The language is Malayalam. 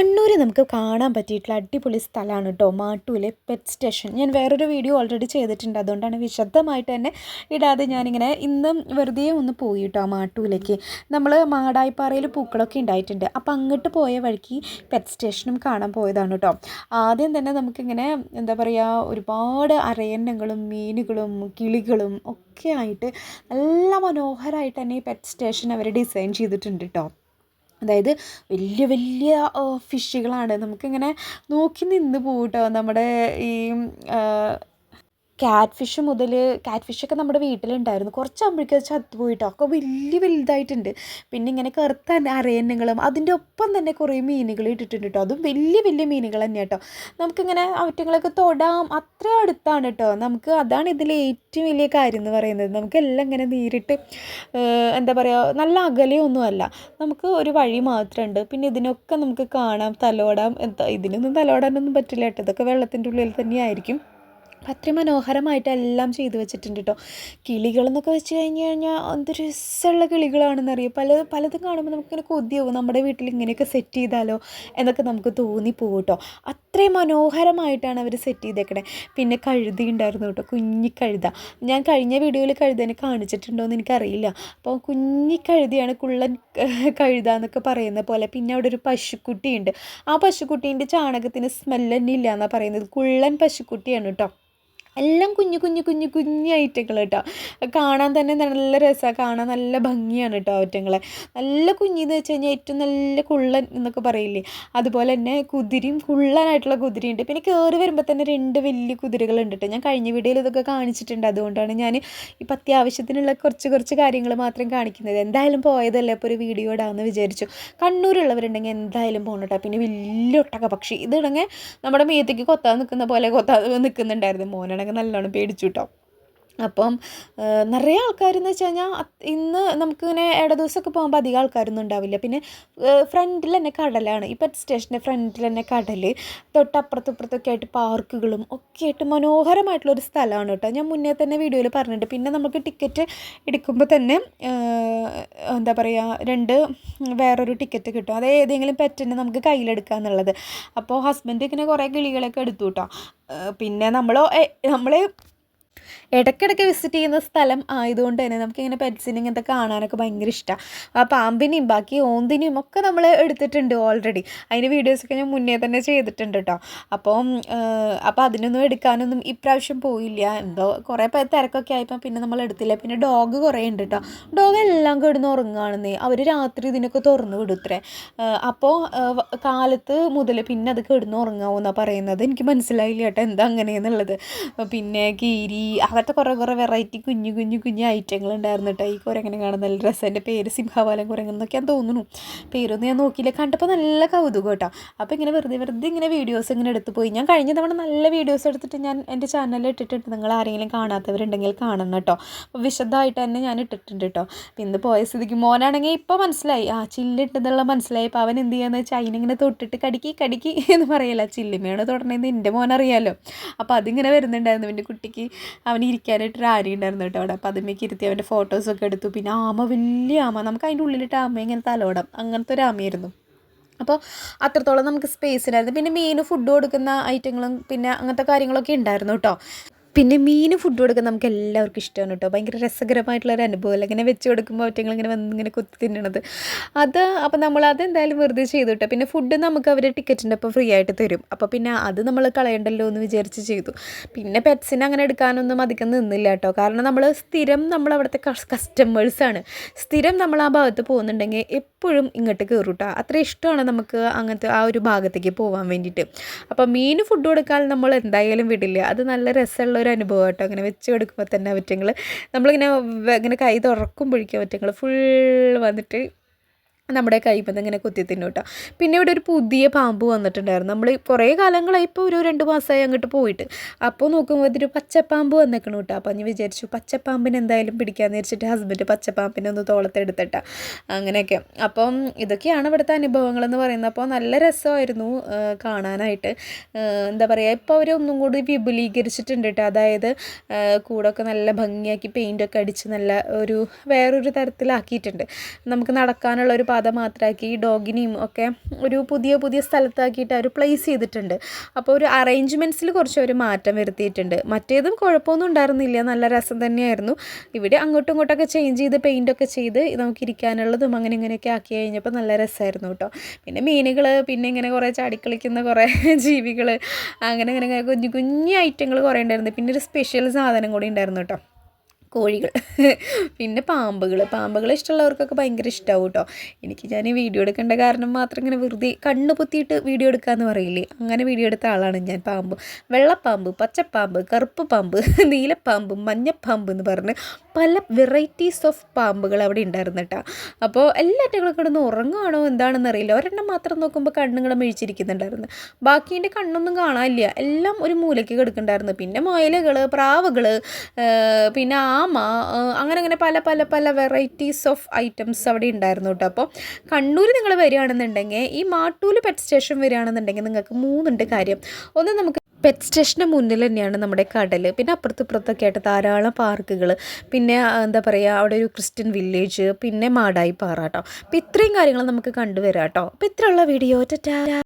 കണ്ണൂർ നമുക്ക് കാണാൻ പറ്റിയിട്ടുള്ള അടിപൊളി സ്ഥലമാണ് കേട്ടോ മാട്ടൂലെ പെറ്റ് സ്റ്റേഷൻ ഞാൻ വേറൊരു വീഡിയോ ഓൾറെഡി ചെയ്തിട്ടുണ്ട് അതുകൊണ്ടാണ് വിശദമായിട്ട് തന്നെ ഇടാതെ ഞാനിങ്ങനെ ഇന്നും വെറുതെ ഒന്ന് പോയി കേട്ടോ മാട്ടൂലേക്ക്. നമ്മൾ മാടായിപ്പാറയിൽ പൂക്കളൊക്കെ ഉണ്ടായിട്ടുണ്ട്. അപ്പോൾ അങ്ങോട്ട് പോയ വഴിക്ക് പെറ്റ് സ്റ്റേഷനും കാണാൻ പോയതാണ് കേട്ടോ. ആദ്യം തന്നെ നമുക്കിങ്ങനെ എന്താ പറയുക ഒരുപാട് അരയന്നങ്ങളും മീനുകളും കിളികളും ഒക്കെ ആയിട്ട് നല്ല മനോഹരമായിട്ട് തന്നെ ഈ പെറ്റ് സ്റ്റേഷൻ അവർ ഡിസൈൻ ചെയ്തിട്ടുണ്ട് കേട്ടോ. അതായത് വലിയ വലിയ ഫിഷുകളാണ് നമുക്കിങ്ങനെ നോക്കി നിന്ന് പോകും കേട്ടോ നമ്മുടെ ഈ ക്യാറ്റ് ഫിഷ് മുതൽ ക്യാറ്റ് ഫിഷൊക്കെ നമ്മുടെ വീട്ടിലുണ്ടായിരുന്നു. കുറച്ചാകുമ്പോഴേക്കും അത് ചത്തുപോയിട്ടോ. ഒക്കെ വലിയ വലുതായിട്ടുണ്ട്. പിന്നെ ഇങ്ങനെ കറുത്ത അരയന്നങ്ങളും അതിന്റെ ഒപ്പം തന്നെ കുറേ മീനുകൾ ഇട്ടിട്ടുണ്ട് കേട്ടോ. അതും വലിയ വലിയ മീനുകൾ തന്നെ കേട്ടോ നമുക്കിങ്ങനെ അവറ്റങ്ങളൊക്കെ തൊടാം. അത്ര അടുത്താണ് കേട്ടോ. നമുക്ക് അതാണ് ഇതിലെ ഏറ്റവും വലിയ കാര്യം എന്ന് പറയുന്നത്. നമുക്കെല്ലാം ഇങ്ങനെ നേരിട്ട് എന്താ പറയുക നല്ല അകലെയൊന്നുമല്ല നമുക്ക് ഒരു വഴി മാത്രമുണ്ട്. പിന്നെ ഇതിനൊക്കെ നമുക്ക് കാണാം തലോടാം. ഇതിനൊന്നും തലോടാനൊന്നും പറ്റില്ല കേട്ടോ. ഇതൊക്കെ വെള്ളത്തിന്റെ ഉള്ളിൽ തന്നെയായിരിക്കും. അത്രയും മനോഹരമായിട്ട് എല്ലാം ചെയ്തു വെച്ചിട്ടുണ്ട് കേട്ടോ കിളികളെന്നൊക്കെ വെച്ച് കഴിഞ്ഞ് കഴിഞ്ഞാൽ എന്ത് രസമുള്ള കിളികളാണെന്നറിയാം പല പലതും കാണുമ്പോൾ നമുക്കിങ്ങനെ കൊതിയാവും. നമ്മുടെ വീട്ടിൽ ഇങ്ങനെയൊക്കെ സെറ്റ് ചെയ്താലോ എന്നൊക്കെ നമുക്ക് തോന്നിപ്പോകും കേട്ടോ അത്രയും മനോഹരമായിട്ടാണ് അവർ സെറ്റ് ചെയ്തേക്കണേ. പിന്നെ കഴുതി ഉണ്ടായിരുന്നു കേട്ടോ കുഞ്ഞി കഴുത. ഞാൻ കഴിഞ്ഞ വീഡിയോയിൽ കഴുതനെ കാണിച്ചിട്ടുണ്ടോ എന്ന് എനിക്കറിയില്ല. അപ്പോൾ കുഞ്ഞി കഴുതിയാണ് കുള്ളൻ കഴുത എന്നൊക്കെ പറയുന്ന പോലെ പിന്നെ അവിടെ ഒരു പശുക്കുട്ടിയുണ്ട്. ആ പശുക്കുട്ടീന്റെ ചാണകത്തിന് സ്മെല്ലന്നെ ഇല്ല എന്നാണ് പറയുന്നത്. കുള്ളൻ പശുക്കുട്ടിയാണ് കേട്ടോ എല്ലാം കുഞ്ഞു കുഞ്ഞു കുഞ്ഞു കുഞ്ഞു ഐറ്റങ്ങൾ കേട്ടോ. കാണാൻ തന്നെ നല്ല രസമാണ് കാണാൻ നല്ല ഭംഗിയാണ് കേട്ടോ ഐറ്റങ്ങളെ. നല്ല കുഞ്ഞിന്ന് വെച്ച് കഴിഞ്ഞാൽ ഏറ്റവും നല്ല കുള്ളൻ എന്നൊക്കെ പറയില്ലേ? അതുപോലെ തന്നെ കുതിരയും കുള്ളനായിട്ടുള്ള കുതിരയുണ്ട്. പിന്നെ കയറി വരുമ്പോൾ തന്നെ രണ്ട് വലിയ കുതിരകളുണ്ട് കേട്ടോ. ഞാൻ കഴിഞ്ഞ വീഡിയോയിൽ ഇതൊക്കെ കാണിച്ചിട്ടുണ്ട്. അതുകൊണ്ടാണ് ഞാൻ ഇപ്പം അത്യാവശ്യത്തിനുള്ള കുറച്ച് കുറച്ച് കാര്യങ്ങൾ മാത്രം കാണിക്കുന്നത്. എന്തായാലും പോയതല്ലേ ഇപ്പോൾ ഒരു വീഡിയോ ഇടാമെന്ന് വിചാരിച്ചു. കണ്ണൂരുള്ളവരുണ്ടെങ്കിൽ എന്തായാലും പോകണം കേട്ടോ. പിന്നെ വലിയ ഒട്ടക പക്ഷി. ഇതിടങ്ങ് നമ്മുടെ മേത്തേക്ക് കൊത്താൻ നിൽക്കുന്ന പോലെ കൊത്താ നിൽക്കുന്നുണ്ടായിരുന്നു മോനാണെങ്കിൽ നല്ലോണം പേടിച്ചു കേട്ടോ അപ്പം നിറയെ ആൾക്കാരെന്ന് വെച്ച് കഴിഞ്ഞാൽ ഇന്ന് നമുക്കിങ്ങനെ ഇട ദിവസമൊക്കെ പോകുമ്പോൾ അധികം ആൾക്കാരൊന്നും ഉണ്ടാവില്ല. പിന്നെ ഫ്രണ്ടിൽ തന്നെ കടലാണ്. പെറ്റ് സ്റ്റേഷന്റെ ഫ്രണ്ടിൽ തന്നെ കടൽ തൊട്ടപ്പുറത്തും ഇപ്പുറത്തൊക്കെ ആയിട്ട് പാർക്കുകളും ഒക്കെ ആയിട്ട് മനോഹരമായിട്ടുള്ളൊരു സ്ഥലമാണ് കേട്ടോ. ഞാൻ മുന്നേ തന്നെ വീഡിയോയിൽ പറഞ്ഞിട്ടുണ്ട്. പിന്നെ നമുക്ക് ടിക്കറ്റ് എടുക്കുമ്പോൾ തന്നെ എന്താ പറയുക രണ്ട് വേറൊരു ടിക്കറ്റ് കിട്ടും. അത് ഏതെങ്കിലും പെറ്റിനെ നമുക്ക് കയ്യിലെടുക്കുക എന്നുള്ളത്. അപ്പോൾ ഹസ്ബൻഡ് ഇങ്ങനെ കുറേ കിളികളൊക്കെ എടുത്തു കേട്ടോ. പിന്നെ നമ്മൾ നമ്മൾ ഇടയ്ക്കിടയ്ക്ക് വിസിറ്റ് ചെയ്യുന്ന സ്ഥലം ആയതുകൊണ്ട് തന്നെ നമുക്കിങ്ങനെ പെറ്റ്സിനെ ഇങ്ങനത്തെ കാണാനൊക്കെ ഭയങ്കര ഇഷ്ടമാണ് ആ പാമ്പിനെയും ബാക്കി ഓന്തിനെയും ഒക്കെ നമ്മൾ എടുത്തിട്ടുണ്ട് ഓൾറെഡി അതിന്റെ വീഡിയോസൊക്കെ ഞാൻ മുന്നേ തന്നെ ചെയ്തിട്ടുണ്ട് കേട്ടോ അപ്പം അപ്പോൾ അതിനൊന്നും എടുക്കാനൊന്നും ഇപ്രാവശ്യം പോയില്ല. എന്തോ കുറേ തിരക്കൊക്കെ ആയപ്പോൾ പിന്നെ നമ്മൾ എടുത്തില്ല. പിന്നെ ഡോഗ് കുറേ ഉണ്ട് കേട്ടോ ഡോഗ് എല്ലാം കിടന്ന് ഉറങ്ങുകയാണെന്നേ അവർ രാത്രി ഇതിനൊക്കെ തുറന്നു വിടുത്രേ അപ്പോൾ കാലത്ത് മുതൽ പിന്നെ അത് കിടന്ന് ഉറങ്ങാമെന്നാണ് പറയുന്നത്. എനിക്ക് മനസ്സിലായില്ല കേട്ടോ എന്താ അങ്ങനെയെന്നുള്ളത് പിന്നെ കീരി അങ്ങനത്തെ കുറേ കുറേ വെറൈറ്റി കുഞ്ഞു കുഞ്ഞു കുഞ്ഞു ഐറ്റങ്ങൾ ഉണ്ടായിരുന്നു കേട്ടോ ഈ കുരങ്ങനെ കാണാൻ നല്ല രസം. എന്റെ പേര് സിംഹവാലം കുരങ്ങൻ എന്നൊക്കെയാണ് തോന്നുന്നു. പേരൊന്നും ഞാൻ നോക്കിയില്ല. കണ്ടപ്പോൾ നല്ല കൗതുകം കേട്ടോ അപ്പോൾ ഇങ്ങനെ വെറുതെ വെറുതെ ഇങ്ങനെ വീഡിയോസ് ഇങ്ങനെ എടുത്തു പോയി. ഞാൻ കഴിഞ്ഞ തവണ നല്ല വീഡിയോസ് എടുത്തിട്ട് ഞാൻ എന്റെ ചാനലിൽ ഇട്ടിട്ടുണ്ട്. നിങ്ങൾ ആരെങ്കിലും കാണാത്തവരുണ്ടെങ്കിൽ കാണണം കേട്ടോ അപ്പോൾ വിശദമായിട്ട് തന്നെ ഞാൻ ഇട്ടിട്ടുണ്ട് കേട്ടോ ഇന്ന് പോയ സ്ഥിതിക്ക് മോനാണെങ്കിൽ ഇപ്പോൾ മനസ്സിലായി. ആ ചില്ലിട്ടെന്നുള്ള മനസ്സിലായി അപ്പോൾ അവൻ എന്ത് ചെയ്യാന്ന് വെച്ചാൽ അതിനിങ്ങനെ തൊട്ടിട്ട് കടിക്കി കടിക്കി എന്ന് പറയല്ല ചില്ലിമയാണ് തുടങ്ങുന്നത് എന്റെ മോനറിയാലോ. അപ്പോൾ അതിങ്ങനെ വരുന്നുണ്ടായിരുന്നു. എന്റെ കുട്ടിക്ക് അവന് ഇരിക്കാനായിട്ട് ആരി ഉണ്ടായിരുന്നു കേട്ടോ അവിടെ. അപ്പോൾ അതിമേക്ക് ഇരുത്തി അവന്റെ ഫോട്ടോസൊക്കെ എടുത്തു. പിന്നെ ആമ വലിയ ആമ. നമുക്ക് അതിന്റെ ഉള്ളിലിട്ട് ആമ ഇങ്ങനെ തലോടാം. അങ്ങനത്തെ ഒരു ആമയായിരുന്നു. അപ്പോൾ അത്രത്തോളം നമുക്ക് സ്പേസ് ഉണ്ടായിരുന്നു പിന്നെ മീൻ ഫുഡ് കൊടുക്കുന്ന ഐറ്റങ്ങളും പിന്നെ അങ്ങനത്തെ കാര്യങ്ങളൊക്കെ ഉണ്ടായിരുന്നു കേട്ടോ. പിന്നെ മീൻ ഫുഡ് കൊടുക്കാൻ നമുക്ക് എല്ലാവർക്കും ഇഷ്ടമാണ് കേട്ടോ. ഭയങ്കര രസകരമായിട്ടുള്ള ഒരു അല്ല ഇങ്ങനെ വെച്ച് കൊടുക്കുമ്പോൾ ഒറ്റങ്ങൾ ഇങ്ങനെ വന്ന് ഇങ്ങനെ കൊത്തി തിന്നണത്. അത് അപ്പോൾ നമ്മൾ അതെന്തായാലും വെറുതെ ചെയ്തു കേട്ടോ. പിന്നെ ഫുഡ് നമുക്ക് അവർ ടിക്കറ്റിന്റെ ഒപ്പം ഫ്രീ ആയിട്ട് തരും. അപ്പോൾ പിന്നെ അത് നമ്മൾ കളയണ്ടല്ലോ എന്ന് വിചാരിച്ച് ചെയ്തു. പിന്നെ പെറ്റ്സിനെ അങ്ങനെ എടുക്കാനൊന്നും അധികം നിന്നില്ല കേട്ടോ. കാരണം നമ്മൾ സ്ഥിരം നമ്മൾ അവിടുത്തെ കസ്റ്റമേഴ്സാണ് സ്ഥിരം നമ്മൾ ആ ഭാഗത്ത് പോകുന്നുണ്ടെങ്കിൽ എപ്പോഴും ഇങ്ങോട്ട് കയറും കേട്ടോ. അത്ര ഇഷ്ടമാണ് നമുക്ക് അങ്ങനത്തെ ആ ഒരു ഭാഗത്തേക്ക് പോകാൻ വേണ്ടിയിട്ട്. അപ്പോൾ മീൻ ഫുഡ് കൊടുക്കാൻ നമ്മൾ എന്തായാലും വിടില്ല. അത് നല്ല രസമുള്ള ഒരു അനുഭവം കേട്ടോ. അങ്ങനെ വെച്ച് കൊടുക്കുമ്പോൾ തന്നെ അവറ്റങ്ങൾ നമ്മളിങ്ങനെ ഇങ്ങനെ കൈ തുറക്കുമ്പോഴേക്കും അവറ്റങ്ങൾ ഫുൾ വന്നിട്ട് നമ്മുടെ കൈമന്ന് ഇങ്ങനെ കുത്തി തിന്നു കേട്ടോ. പിന്നെ ഇവിടെ ഒരു പുതിയ പാമ്പ് വന്നിട്ടുണ്ടായിരുന്നു. നമ്മൾ കുറേ കാലങ്ങളായി ഇപ്പോൾ ഒരു രണ്ട് മാസമായി അങ്ങോട്ട് പോയിട്ട്. അപ്പോൾ നോക്കുമ്പോൾ ഇതൊരു പച്ചപ്പാമ്പ് വന്നേക്കണം കേട്ടോ. അപ്പോൾ ഞാൻ വിചാരിച്ചു പച്ചപ്പാമ്പിന് എന്തായാലും പിടിക്കാമെന്ന് വിചാരിച്ചിട്ട് ഹസ്ബൻഡ് പച്ചപ്പാമ്പിനെ ഒന്ന് തോളത്തെടുത്തിട്ട അങ്ങനെയൊക്കെ. അപ്പം ഇതൊക്കെയാണ് ഇവിടുത്തെ അനുഭവങ്ങളെന്ന് പറയുന്നത്. അപ്പോൾ നല്ല രസമായിരുന്നു കാണാനായിട്ട്. എന്താ പറയുക ഇപ്പോൾ അവർ ഒന്നും കൂടി വിപുലീകരിച്ചിട്ടുണ്ട് കേട്ടോ. അതായത് കൂടൊക്കെ നല്ല ഭംഗിയാക്കി പെയിന്റൊക്കെ അടിച്ച് നല്ല ഒരു വേറൊരു തരത്തിലാക്കിയിട്ടുണ്ട്. നമുക്ക് നടക്കാനുള്ള ഒരു പാത മാത്രമാക്കി ഈ ഡോഗിനെയും ഒക്കെ ഒരു പുതിയ പുതിയ സ്ഥലത്താക്കിയിട്ട് അവർ പ്ലേസ് ചെയ്തിട്ടുണ്ട്. അപ്പോൾ ഒരു അറേഞ്ച്മെന്റ്സിൽ കുറച്ച് ഒരു മാറ്റം വരുത്തിയിട്ടുണ്ട്. മറ്റേതും കുഴപ്പമൊന്നും ഉണ്ടായിരുന്നില്ല. നല്ല രസം തന്നെയായിരുന്നു. ഇവിടെ അങ്ങോട്ടും ഇങ്ങോട്ടൊക്കെ ചേഞ്ച് ചെയ്ത് പെയിന്റൊക്കെ ചെയ്ത് നമുക്ക് ഇരിക്കാനുള്ളതും അങ്ങനെ ഇങ്ങനെയൊക്കെ ആക്കി കഴിഞ്ഞപ്പോൾ നല്ല രസമായിരുന്നു കേട്ടോ. പിന്നെ മീനുകൾ പിന്നെ ഇങ്ങനെ കുറേ ചാടിക്കളിക്കുന്ന കുറേ ജീവികൾ അങ്ങനെ അങ്ങനെ കുഞ്ഞു കുഞ്ഞു ഐറ്റങ്ങൾ കുറേ ഉണ്ടായിരുന്നു. പിന്നെ ഒരു സ്പെഷ്യൽ സാധനം കൂടി ഉണ്ടായിരുന്നു കേട്ടോ. കോഴികൾ. പിന്നെ പാമ്പുകൾ പാമ്പുകളെ ഇഷ്ടമുള്ളവർക്കൊക്കെ ഭയങ്കര ഇഷ്ടമാവും കേട്ടോ എനിക്ക് ഞാൻ ഈ വീഡിയോ എടുക്കേണ്ട കാരണം മാത്രം ഇങ്ങനെ വെറുതെ കണ്ണ് പൊത്തിയിട്ട് വീഡിയോ എടുക്കാമെന്ന് പറയില്ലേ? അങ്ങനെ വീഡിയോ എടുത്ത ആളാണ് ഞാൻ പാമ്പ്. വെള്ളപ്പാമ്പ് പച്ചപ്പാമ്പ് കറുപ്പ് പാമ്പ് നീലപ്പാമ്പ് മഞ്ഞപ്പാമ്പ് എന്ന് പറഞ്ഞ് പല വെറൈറ്റീസ് ഓഫ് പാമ്പുകൾ അവിടെ ഉണ്ടായിരുന്നു കേട്ടോ അപ്പോൾ എല്ലാറ്റുകളും കിടന്ന് ഉറങ്ങുകയാണോ എന്താണെന്ന് അറിയില്ല. ഒരെണ്ണം മാത്രം നോക്കുമ്പോൾ കണ്ണുങ്ങൾ മിഴിച്ചിരിക്കുന്നുണ്ടായിരുന്നു. ബാക്കിന്റെ കണ്ണൊന്നും കാണാനില്ല. എല്ലാം ഒരു മൂലയ്ക്ക് കിടക്കുന്നുണ്ടായിരുന്നു. പിന്നെ മുയലുകൾ പ്രാവുകൾ പിന്നെ ആമ ആ, അങ്ങനെ അങ്ങനെ പല പല പല വെറൈറ്റീസ് ഓഫ് ഐറ്റംസ് അവിടെ ഉണ്ടായിരുന്നു കേട്ടോ അപ്പോൾ കണ്ണൂർ നിങ്ങൾ വരികയാണെന്നുണ്ടെങ്കിൽ ഈ മാട്ടൂൽ പെറ്റ് സ്റ്റേഷൻ വരികയാണെന്നുണ്ടെങ്കിൽ നിങ്ങൾക്ക് മൂന്നുണ്ട് കാര്യം. ഒന്ന് നമുക്ക് പെറ്റ് സ്റ്റേഷന് മുന്നിൽ തന്നെയാണ് നമ്മുടെ കടൽ പിന്നെ അപ്പുറത്ത് ഇപ്പുറത്തൊക്കെ ആയിട്ട് ധാരാളം പാർക്കുകൾ പിന്നെ എന്താ പറയുക അവിടെ ഒരു ക്രിസ്ത്യൻ വില്ലേജ് പിന്നെ മാടായി പാറ കേട്ടോ അപ്പോൾ ഇത്രയും കാര്യങ്ങൾ നമുക്ക് കണ്ടുവരാം കേട്ടോ അപ്പോൾ ഇത്രയുള്ള വീഡിയോ ടാ